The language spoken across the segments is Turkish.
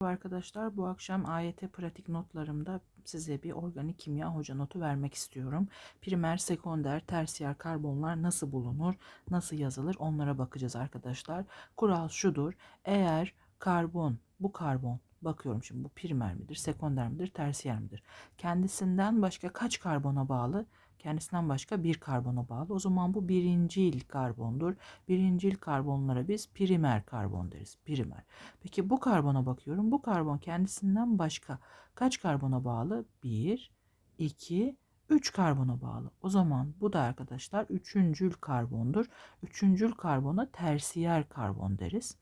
Arkadaşlar bu akşam AYT pratik notlarımda size bir organik kimya hoca notu vermek istiyorum. Primer, sekonder, tersiyer karbonlar nasıl bulunur, nasıl yazılır onlara bakacağız arkadaşlar. Kural şudur. Eğer karbon, bu karbon bakıyorum şimdi bu primer midir, sekonder midir, tersiyer midir? Kendisinden başka kaç karbona bağlı? Kendisinden başka bir karbona bağlı. O zaman bu birincil karbondur. Birincil karbonlara biz primer karbon deriz. Primer. Peki bu karbona bakıyorum. Bu karbon kendisinden başka kaç karbona bağlı? 1, 2, 3 karbona bağlı. O zaman bu da arkadaşlar üçüncül karbondur. Üçüncül karbona tersiyer karbon deriz.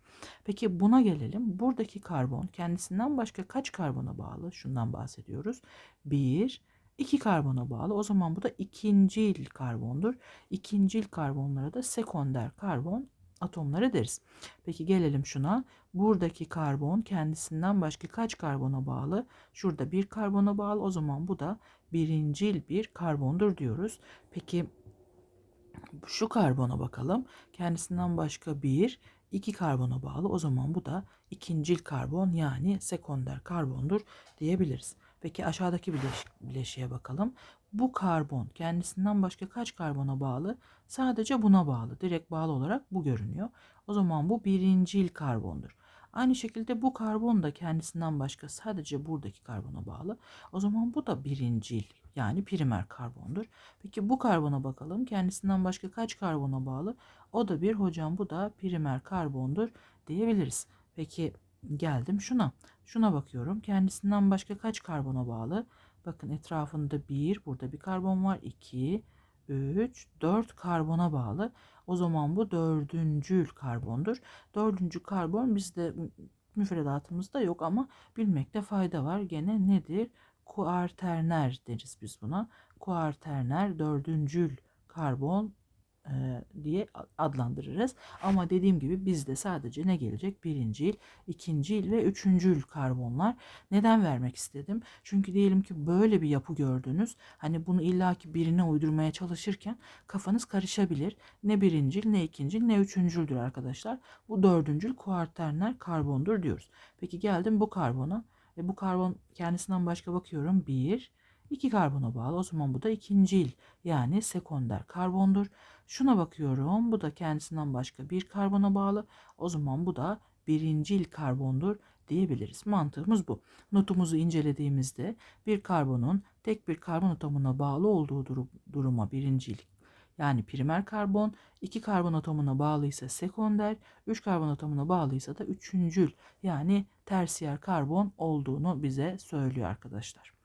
Peki buna gelelim. Buradaki karbon kendisinden başka kaç karbona bağlı? Şundan bahsediyoruz. 1, 2 karbona bağlı. O zaman bu da ikincil karbondur. İkincil karbonlara da sekonder karbon atomları deriz. Peki gelelim şuna. Buradaki karbon kendisinden başka kaç karbona bağlı? Şurada bir karbona bağlı. O zaman bu da birincil bir karbondur diyoruz. Peki şu karbona bakalım. Kendisinden başka bir, iki karbona bağlı. O zaman bu da ikincil karbon yani sekonder karbondur diyebiliriz. Peki aşağıdaki bileş bileşiğe bakalım. Bu karbon kendisinden başka kaç karbona bağlı? Sadece buna bağlı. Direkt bağlı olarak bu görünüyor. O zaman bu birincil karbondur. Aynı şekilde bu karbon da kendisinden başka sadece buradaki karbona bağlı. O zaman bu da birincil yani primer karbondur. Peki bu karbona bakalım. Kendisinden başka kaç karbona bağlı? O da bir hocam bu da primer karbondur diyebiliriz. Peki geldim şuna. Şuna bakıyorum. Kendisinden başka kaç karbona bağlı? Bakın etrafında bir, burada bir karbon var. 2, 3, 4 karbona bağlı. O zaman bu dördüncül karbondur. Dördüncü karbon bizde müfredatımızda yok ama bilmekte fayda var. Gene nedir? Kuarterner deriz biz buna. Kuarterner dördüncül karbon diye adlandırırız. Ama dediğim gibi bizde sadece ne gelecek? Birincil, ikincil ve üçüncül karbonlar. Neden vermek istedim? Çünkü diyelim ki böyle bir yapı gördünüz. Hani bunu illaki birine uydurmaya çalışırken kafanız karışabilir. Ne birincil, ne ikincil, ne üçüncüldür arkadaşlar. Bu dördüncül kuarterner karbondur diyoruz. Peki geldim bu karbona. E bu karbon kendisinden başka bakıyorum. Bir, iki karbona bağlı. O zaman bu da ikincil yani sekonder karbondur. Şuna bakıyorum. Bu da kendisinden başka bir karbona bağlı. O zaman bu da birincil karbondur diyebiliriz. Mantığımız bu. Notumuzu incelediğimizde bir karbonun tek bir karbon atomuna bağlı olduğu durum, duruma birincil yani primer karbon, iki karbon atomuna bağlıysa sekonder, üç karbon atomuna bağlıysa da üçüncül yani tersiyer karbon olduğunu bize söylüyor arkadaşlar.